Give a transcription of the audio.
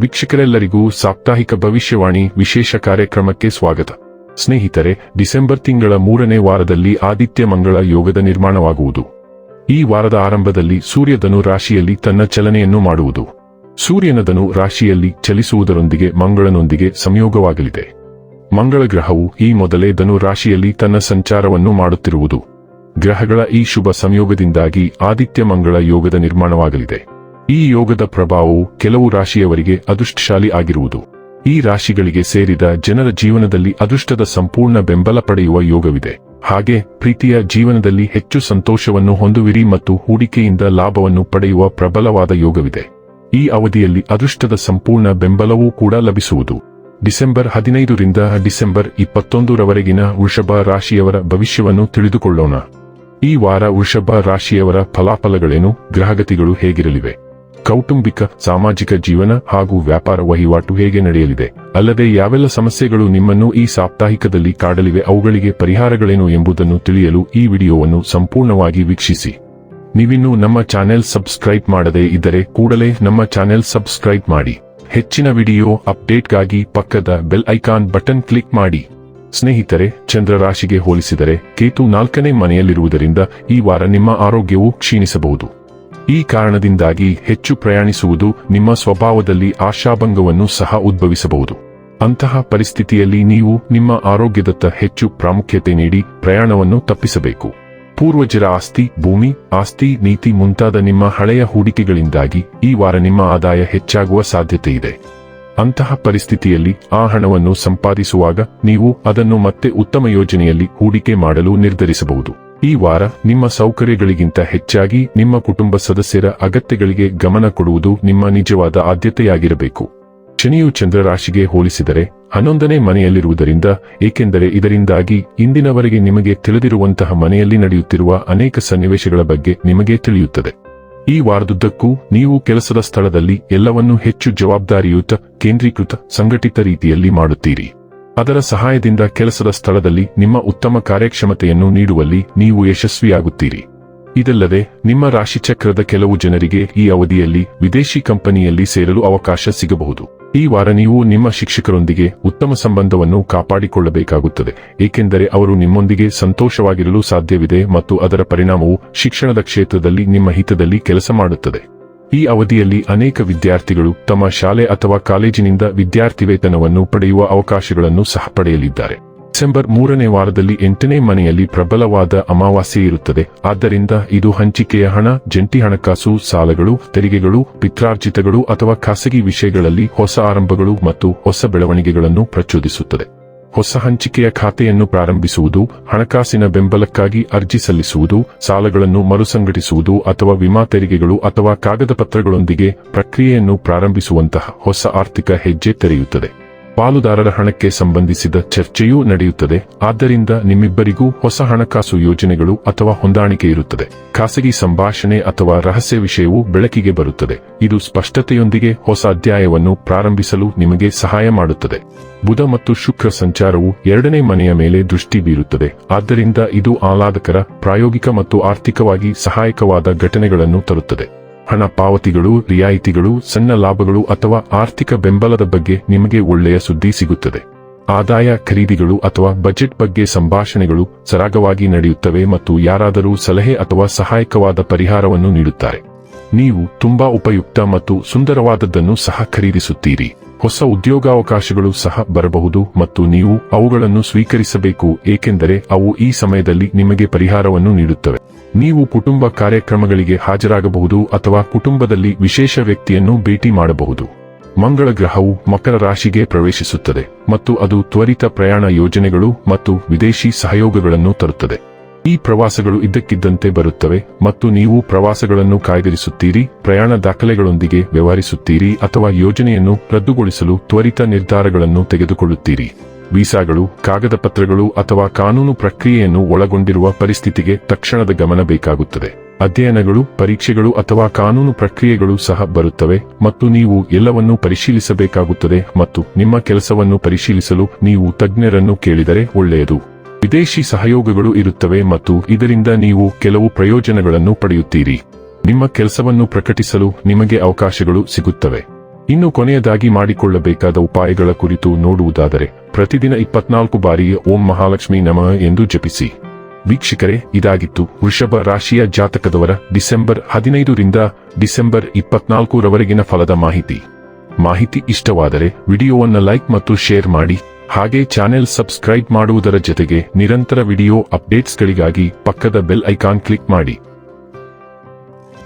ವೀಕ್ಷಕರೆಲ್ಲರಿಗೂ ಸಾಪ್ತಾಹಿಕ ಭವಿಷ್ಯವಾಣಿ ವಿಶೇಷ ಕಾರ್ಯಕ್ರಮಕ್ಕೆ ಸ್ವಾಗತ. ಸ್ನೇಹಿತರೆ, ಡಿಸೆಂಬರ್ ತಿಂಗಳ ಮೂರನೇ ವಾರದಲ್ಲಿ ಆದಿತ್ಯ ಮಂಗಳ ಯೋಗದ ನಿರ್ಮಾಣವಾಗುವುದು. ಈ ವಾರದ ಆರಂಭದಲ್ಲಿ ಸೂರ್ಯಧನು ರಾಶಿಯಲ್ಲಿ ತನ್ನ ಚಲನೆಯನ್ನು ಮಾಡುವುದು. ಸೂರ್ಯನದನು ರಾಶಿಯಲ್ಲಿ ಚಲಿಸುವುದರೊಂದಿಗೆ ಮಂಗಳನೊಂದಿಗೆ ಸಂಯೋಗವಾಗಲಿದೆ. ಮಂಗಳ ಗ್ರಹವು ಈ ಮೊದಲೇ ಧನು ರಾಶಿಯಲ್ಲಿ ತನ್ನ ಸಂಚಾರವನ್ನು ಮಾಡುತ್ತಿರುವುದು. ಗ್ರಹಗಳ ಈ ಶುಭ ಸಂಯೋಗದಿಂದಾಗಿ ಆದಿತ್ಯ ಮಂಗಳ ಯೋಗದ ನಿರ್ಮಾಣವಾಗಲಿದೆ. ಈ ಯೋಗದ ಪ್ರಭಾವವು ಕೆಲವು ರಾಶಿಯವರಿಗೆ ಅದೃಷ್ಟಶಾಲಿ ಆಗಿರುವುದು. ಈ ರಾಶಿಗಳಿಗೆ ಸೇರಿದ ಜನರ ಜೀವನದಲ್ಲಿ ಅದೃಷ್ಟದ ಸಂಪೂರ್ಣ ಬೆಂಬಲ ಪಡೆಯುವ ಯೋಗವಿದೆ. ಹಾಗೆ ಪ್ರೀತಿಯ ಜೀವನದಲ್ಲಿ ಹೆಚ್ಚು ಸಂತೋಷವನ್ನು ಹೊಂದುವಿರಿ ಮತ್ತು ಹೂಡಿಕೆಯಿಂದ ಲಾಭವನ್ನು ಪಡೆಯುವ ಪ್ರಬಲವಾದ ಯೋಗವಿದೆ. ಈ ಅವಧಿಯಲ್ಲಿ ಅದೃಷ್ಟದ ಸಂಪೂರ್ಣ ಬೆಂಬಲವೂ ಕೂಡ ಲಭಿಸುವುದು. ಡಿಸೆಂಬರ್ ಹದಿನೈದರಿಂದ ಡಿಸೆಂಬರ್ ಇಪ್ಪತ್ತೊಂದರವರೆಗಿನ ವೃಷಭ ರಾಶಿಯವರ ಭವಿಷ್ಯವನ್ನು ತಿಳಿದುಕೊಳ್ಳೋಣ. ಈ ವಾರ ವೃಷಭ ರಾಶಿಯವರ ಫಲಾಫಲಗಳೇನು, ಗ್ರಹಗತಿಗಳು ಹೇಗಿರಲಿವೆ? ಕೌಟುಂಬಿಕ, ಸಾಮಾಜಿಕ ಜೀವನ ಹಾಗೂ ವ್ಯಾಪಾರ ವಹಿವಾಟು ಹೇಗೆ ನಡೆಯಲಿದೆ? ಅಲ್ಲದೆ ಯಾವೆಲ್ಲ ಸಮಸ್ಯೆಗಳು ನಿಮ್ಮನ್ನು ಈ ಸಾಪ್ತಾಹಿಕದಲ್ಲಿ ಕಾಡಲಿವೆ, ಅವುಗಳಿಗೆ ಪರಿಹಾರಗಳೇನು ಎಂಬುದನ್ನು ತಿಳಿಯಲು ಈ ವಿಡಿಯೋವನ್ನು ಸಂಪೂರ್ಣವಾಗಿ ವೀಕ್ಷಿಸಿ. ನೀವಿನ್ನೂ ನಮ್ಮ ಚಾನೆಲ್ ಸಬ್ಸ್ಕ್ರೈಬ್ ಮಾಡದೇ ಇದ್ದರೆ ಕೂಡಲೇ ನಮ್ಮ ಚಾನೆಲ್ ಸಬ್ಸ್ಕ್ರೈಬ್ ಮಾಡಿ. ಹೆಚ್ಚಿನ ವಿಡಿಯೋ ಅಪ್ಡೇಟ್ಗಾಗಿ ಪಕ್ಕದ ಬೆಲ್ ಐಕಾನ್ ಬಟನ್ ಕ್ಲಿಕ್ ಮಾಡಿ. ಸ್ನೇಹಿತರೆ ಚಂದ್ರ ರಾಶಿಗೆ ಹೋಲಿಸಿದರೆ ಕೇತು ನಾಲ್ಕನೇ ಮನೆಯಲ್ಲಿರುವುದರಿಂದ ಈ ವಾರ ನಿಮ್ಮ ಆರೋಗ್ಯವು ಕ್ಷೀಣಿಸಬಹುದು. ಈ ಕಾರಣದಿಂದಾಗಿ ಹೆಚ್ಚು ಪ್ರಯಾಣಿಸುವುದು ನಿಮ್ಮ ಸ್ವಭಾವದಲ್ಲಿ ಆಶಾಭಂಗವನ್ನು ಸಹ ಉದ್ಭವಿಸಬಹುದು. ಅಂತಹ ಪರಿಸ್ಥಿತಿಯಲ್ಲಿ ನೀವು ನಿಮ್ಮ ಆರೋಗ್ಯದತ್ತ ಹೆಚ್ಚು ಪ್ರಾಮುಖ್ಯತೆ ನೀಡಿ ಪ್ರಯಾಣವನ್ನು ತಪ್ಪಿಸಬೇಕು. ಪೂರ್ವಜರ ಆಸ್ತಿ, ಭೂಮಿ, ಆಸ್ತಿ, ನೀತಿ ಮುಂತಾದ ನಿಮ್ಮ ಹಳೆಯ ಹೂಡಿಕೆಗಳಿಂದಾಗಿ ಈ ವಾರ ನಿಮ್ಮ ಆದಾಯ ಹೆಚ್ಚಾಗುವ ಸಾಧ್ಯತೆ ಇದೆ. ಅಂತಹ ಪರಿಸ್ಥಿತಿಯಲ್ಲಿ ಆ ಹಣವನ್ನು ಸಂಪಾದಿಸುವಾಗ ನೀವು ಅದನ್ನು ಮತ್ತೆ ಉತ್ತಮ ಯೋಜನೆಯಲ್ಲಿ ಹೂಡಿಕೆ ಮಾಡಲು ನಿರ್ಧರಿಸಬಹುದು. ಈ ವಾರ ನಿಮ್ಮ ಸೌಕರ್ಯಗಳಿಗಿಂತ ಹೆಚ್ಚಾಗಿ ನಿಮ್ಮ ಕುಟುಂಬ ಸದಸ್ಯರ ಅಗತ್ಯಗಳಿಗೆ ಗಮನ ಕೊಡುವುದು ನಿಮ್ಮ ನಿಜವಾದ ಆದ್ಯತೆಯಾಗಿರಬೇಕು. ಶನಿಯು ಚಂದ್ರರಾಶಿಗೆ ಹೋಲಿಸಿದರೆ ಹನ್ನೊಂದನೇ ಮನೆಯಲ್ಲಿರುವುದರಿಂದ, ಏಕೆಂದರೆ ಇದರಿಂದಾಗಿ ಇಂದಿನವರೆಗೆ ನಿಮಗೆ ತಿಳಿದಿರುವಂತಹ ಮನೆಯಲ್ಲಿ ನಡೆಯುತ್ತಿರುವ ಅನೇಕ ಸನ್ನಿವೇಶಗಳ ಬಗ್ಗೆ ನಿಮಗೆ ತಿಳಿಯುತ್ತದೆ. ಈ ವಾರದುದ್ದಕ್ಕೂ ನೀವು ಕೆಲಸದ ಸ್ಥಳದಲ್ಲಿ ಎಲ್ಲವನ್ನೂ ಹೆಚ್ಚು ಜವಾಬ್ದಾರಿಯುತ, ಕೇಂದ್ರೀಕೃತ, ಸಂಘಟಿತ ರೀತಿಯಲ್ಲಿ ಮಾಡುತ್ತೀರಿ. ಅದರ ಸಹಾಯದಿಂದ ಕೆಲಸದ ಸ್ಥಳದಲ್ಲಿ ನಿಮ್ಮ ಉತ್ತಮ ಕಾರ್ಯಕ್ಷಮತೆಯನ್ನು ನೀಡುವಲ್ಲಿ ನೀವು ಯಶಸ್ವಿಯಾಗುತ್ತೀರಿ. ಇದಲ್ಲದೆ, ನಿಮ್ಮ ರಾಶಿಚಕ್ರದ ಕೆಲವು ಜನರಿಗೆ ಈ ಅವಧಿಯಲ್ಲಿ ವಿದೇಶಿ ಕಂಪನಿಯಲ್ಲಿ ಸೇರಲು ಅವಕಾಶ ಸಿಗಬಹುದು. ಈ ವಾರ ನೀವು ನಿಮ್ಮ ಶಿಕ್ಷಕರೊಂದಿಗೆ ಉತ್ತಮ ಸಂಬಂಧವನ್ನು ಕಾಪಾಡಿಕೊಳ್ಳಬೇಕಾಗುತ್ತದೆ, ಏಕೆಂದರೆ ಅವರು ನಿಮ್ಮೊಂದಿಗೆ ಸಂತೋಷವಾಗಿರಲು ಸಾಧ್ಯವಿದೆ ಮತ್ತು ಅದರ ಪರಿಣಾಮವು ಶಿಕ್ಷಣದ ಕ್ಷೇತ್ರದಲ್ಲಿ ನಿಮ್ಮ ಹಿತದಲ್ಲಿ ಕೆಲಸ ಮಾಡುತ್ತದೆ. ಈ ಅವಧಿಯಲ್ಲಿ ಅನೇಕ ವಿದ್ಯಾರ್ಥಿಗಳು ತಮ್ಮ ಶಾಲೆ ಅಥವಾ ಕಾಲೇಜಿನಿಂದ ವಿದ್ಯಾರ್ಥಿ ವೇತನವನ್ನು ಪಡೆಯುವ ಅವಕಾಶಗಳನ್ನು ಸಹ ಪಡೆಯಲಿದ್ದಾರೆ. ಡಿಸೆಂಬರ್ ಮೂರನೇ ವಾರದಲ್ಲಿ ಎಂಟನೇ ಮನೆಯಲ್ಲಿ ಪ್ರಬಲವಾದ ಅಮಾವಾಸ್ಯೆ ಇರುತ್ತದೆ. ಆದ್ದರಿಂದ ಇದು ಹಂಚಿಕೆಯ ಹಣ, ಜಂಟಿ ಹಣಕಾಸು, ಸಾಲಗಳು, ತೆರಿಗೆಗಳು, ಪಿತ್ರಾರ್ಜಿತಗಳು ಅಥವಾ ಖಾಸಗಿ ವಿಷಯಗಳಲ್ಲಿ ಹೊಸ ಆರಂಭಗಳು ಮತ್ತು ಹೊಸ ಬೆಳವಣಿಗೆಗಳನ್ನು ಪ್ರಚೋದಿಸುತ್ತದೆ. ಹೊಸ ಹಂಚಿಕೆಯ ಖಾತೆಯನ್ನು ಪ್ರಾರಂಭಿಸುವುದು, ಹಣಕಾಸಿನ ಬೆಂಬಲಕ್ಕಾಗಿ ಅರ್ಜಿ ಸಲ್ಲಿಸುವುದು, ಸಾಲಗಳನ್ನು ಮರುಸಂಘಟಿಸುವುದು ಅಥವಾ ವಿಮಾ ತೆರಿಗೆಗಳು ಅಥವಾ ಕಾಗದ ಪತ್ರಗಳೊಂದಿಗೆ ಪ್ರಕ್ರಿಯೆಯನ್ನು ಪ್ರಾರಂಭಿಸುವಂತಹ ಹೊಸ ಆರ್ಥಿಕ ಹೆಜ್ಜೆ ತೆರೆಯುತ್ತದೆ. ಪಾಲುದಾರರ ಹಣಕ್ಕೆ ಸಂಬಂಧಿಸಿದ ಚರ್ಚೆಯೂ ನಡೆಯುತ್ತದೆ. ಆದ್ದರಿಂದ ನಿಮ್ಮಿಬ್ಬರಿಗೂ ಹೊಸ ಹಣಕಾಸು ಯೋಜನೆಗಳು ಅಥವಾ ಹೊಂದಾಣಿಕೆ ಇರುತ್ತದೆ. ಖಾಸಗಿ ಸಂಭಾಷಣೆ ಅಥವಾ ರಹಸ್ಯ ವಿಷಯವು ಬೆಳಕಿಗೆ ಬರುತ್ತದೆ. ಇದು ಸ್ಪಷ್ಟತೆಯೊಂದಿಗೆ ಹೊಸ ಅಧ್ಯಾಯವನ್ನು ಪ್ರಾರಂಭಿಸಲು ನಿಮಗೆ ಸಹಾಯ ಮಾಡುತ್ತದೆ. ಬುಧ ಮತ್ತು ಶುಕ್ರ ಸಂಚಾರವು ಎರಡನೇ ಮನೆಯ ಮೇಲೆ ದೃಷ್ಟಿ ಬೀರುತ್ತದೆ. ಆದ್ದರಿಂದ ಇದು ಆಹ್ಲಾದಕರ, ಪ್ರಾಯೋಗಿಕ ಮತ್ತು ಆರ್ಥಿಕವಾಗಿ ಸಹಾಯಕವಾದ ಘಟನೆಗಳನ್ನು ತರುತ್ತದೆ. ಹಣ ಪಾವತಿಗಳು ರಿಯಾಯಿತಿಗಳು, ಸಣ್ಣ ಲಾಭಗಳು ಅಥವಾ ಆರ್ಥಿಕ ಬೆಂಬಲದ ಬಗ್ಗೆ ನಿಮಗೆ ಒಳ್ಳೆಯ ಸುದ್ದಿ ಸಿಗುತ್ತದೆ. ಆದಾಯ ಖರೀದಿಗಳು ಅಥವಾ ಬಜೆಟ್ ಬಗ್ಗೆ ಸಂಭಾಷಣೆಗಳು ಸರಾಗವಾಗಿ ನಡೆಯುತ್ತವೆ ಮತ್ತು ಯಾರಾದರೂ ಸಲಹೆ ಅಥವಾ ಸಹಾಯಕವಾದ ಪರಿಹಾರವನ್ನು ನೀಡುತ್ತಾರೆ. ನೀವು ತುಂಬಾ ಉಪಯುಕ್ತ ಮತ್ತು ಸುಂದರವಾದದ್ದನ್ನು ಸಹ ಖರೀದಿಸುತ್ತೀರಿ. ಹೊಸ ಉದ್ಯೋಗಾವಕಾಶಗಳು ಸಹ ಬರಬಹುದು ಮತ್ತು ನೀವು ಅವುಗಳನ್ನು ಸ್ವೀಕರಿಸಬೇಕು, ಏಕೆಂದರೆ ಅವು ಈ ಸಮಯದಲ್ಲಿ ನಿಮಗೆ ಪರಿಹಾರವನ್ನು ನೀಡುತ್ತವೆ. ನೀವು ಕುಟುಂಬ ಕಾರ್ಯಕ್ರಮಗಳಿಗೆ ಹಾಜರಾಗಬಹುದು ಅಥವಾ ಕುಟುಂಬದಲ್ಲಿ ವಿಶೇಷ ವ್ಯಕ್ತಿಯನ್ನು ಭೇಟಿ ಮಾಡಬಹುದು. ಮಂಗಳ ಗ್ರಹವು ಮಕರ ರಾಶಿಗೆ ಪ್ರವೇಶಿಸುತ್ತದೆ ಮತ್ತು ಅದು ತ್ವರಿತ ಪ್ರಯಾಣ ಯೋಜನೆಗಳು ಮತ್ತು ವಿದೇಶಿ ಸಹಯೋಗಗಳನ್ನು ತರುತ್ತದೆ. ಈ ಪ್ರವಾಸಗಳು ಇದ್ದಕ್ಕಿದ್ದಂತೆ ಬರುತ್ತವೆ ಮತ್ತು ನೀವು ಪ್ರವಾಸಗಳನ್ನು ಕಾಯ್ದಿರಿಸುತ್ತೀರಿ, ಪ್ರಯಾಣ ದಾಖಲೆಗಳೊಂದಿಗೆ ವ್ಯವಹರಿಸುತ್ತೀರಿ ಅಥವಾ ಯೋಜನೆಯನ್ನು ರದ್ದುಗೊಳಿಸಲು ತ್ವರಿತ ನಿರ್ಧಾರಗಳನ್ನು ತೆಗೆದುಕೊಳ್ಳುತ್ತೀರಿ. ವೀಸಾಗಳು ಕಾಗದ ಪತ್ರಗಳು ಅಥವಾ ಕಾನೂನು ಪ್ರಕ್ರಿಯೆಯನ್ನು ಒಳಗೊಂಡಿರುವ ಪರಿಸ್ಥಿತಿಗೆ ತಕ್ಷಣದ ಗಮನ ಬೇಕಾಗುತ್ತದೆ. ಅಧ್ಯಯನಗಳು, ಪರೀಕ್ಷೆಗಳು ಅಥವಾ ಕಾನೂನು ಪ್ರಕ್ರಿಯೆಗಳು ಸಹ ಬರುತ್ತವೆ ಮತ್ತು ನೀವು ಎಲ್ಲವನ್ನೂ ಪರಿಶೀಲಿಸಬೇಕಾಗುತ್ತದೆ ಮತ್ತು ನಿಮ್ಮ ಕೆಲಸವನ್ನು ಪರಿಶೀಲಿಸಲು ನೀವು ತಜ್ಞರನ್ನು ಕೇಳಿದರೆ ಒಳ್ಳೆಯದು. ವಿದೇಶಿ ಸಹಯೋಗಗಳು ಇರುತ್ತವೆ ಮತ್ತು ಇದರಿಂದ ನೀವು ಕೆಲವು ಪ್ರಯೋಜನಗಳನ್ನು ಪಡೆಯುತ್ತೀರಿ. ನಿಮ್ಮ ಕೆಲಸವನ್ನು ಪ್ರಕಟಿಸಲು ನಿಮಗೆ ಅವಕಾಶಗಳು ಸಿಗುತ್ತವೆ. ಇನ್ನು ಕೊನೆಯದಾಗಿ ಮಾಡಿಕೊಳ್ಳಬೇಕಾದ ಉಪಾಯಗಳ ಕುರಿತು ನೋಡುವುದಾದರೆ, ಪ್ರತಿದಿನ ಇಪ್ಪತ್ನಾಲ್ಕು ಬಾರಿ ಓಂ ಮಹಾಲಕ್ಷ್ಮಿ ನಮಃ ಎಂದು ಜಪಿಸಿ. ವೀಕ್ಷಕರೇ, ಇದಾಗಿತ್ತು ವೃಷಭ ರಾಶಿಯ ಜಾತಕದವರ ಡಿಸೆಂಬರ್ ಹದಿನೈದರಿಂದ ಡಿಸೆಂಬರ್ ಇಪ್ಪತ್ನಾಲ್ಕರವರೆಗಿನ ಫಲದ ಮಾಹಿತಿ. ಮಾಹಿತಿ ಇಷ್ಟವಾದರೆ ವಿಡಿಯೋವನ್ನು ಲೈಕ್ ಮತ್ತು ಶೇರ್ ಮಾಡಿ, ಹಾಗೆ ಚಾನೆಲ್ ಸಬ್ಸ್ಕ್ರೈಬ್ ಮಾಡುವುದರ ಜೊತೆಗೆ ನಿರಂತರ ವಿಡಿಯೋ ಅಪ್ಡೇಟ್ಸ್ಗಳಿಗಾಗಿ ಪಕ್ಕದ ಬೆಲ್ ಐಕಾನ್ ಕ್ಲಿಕ್ ಮಾಡಿ.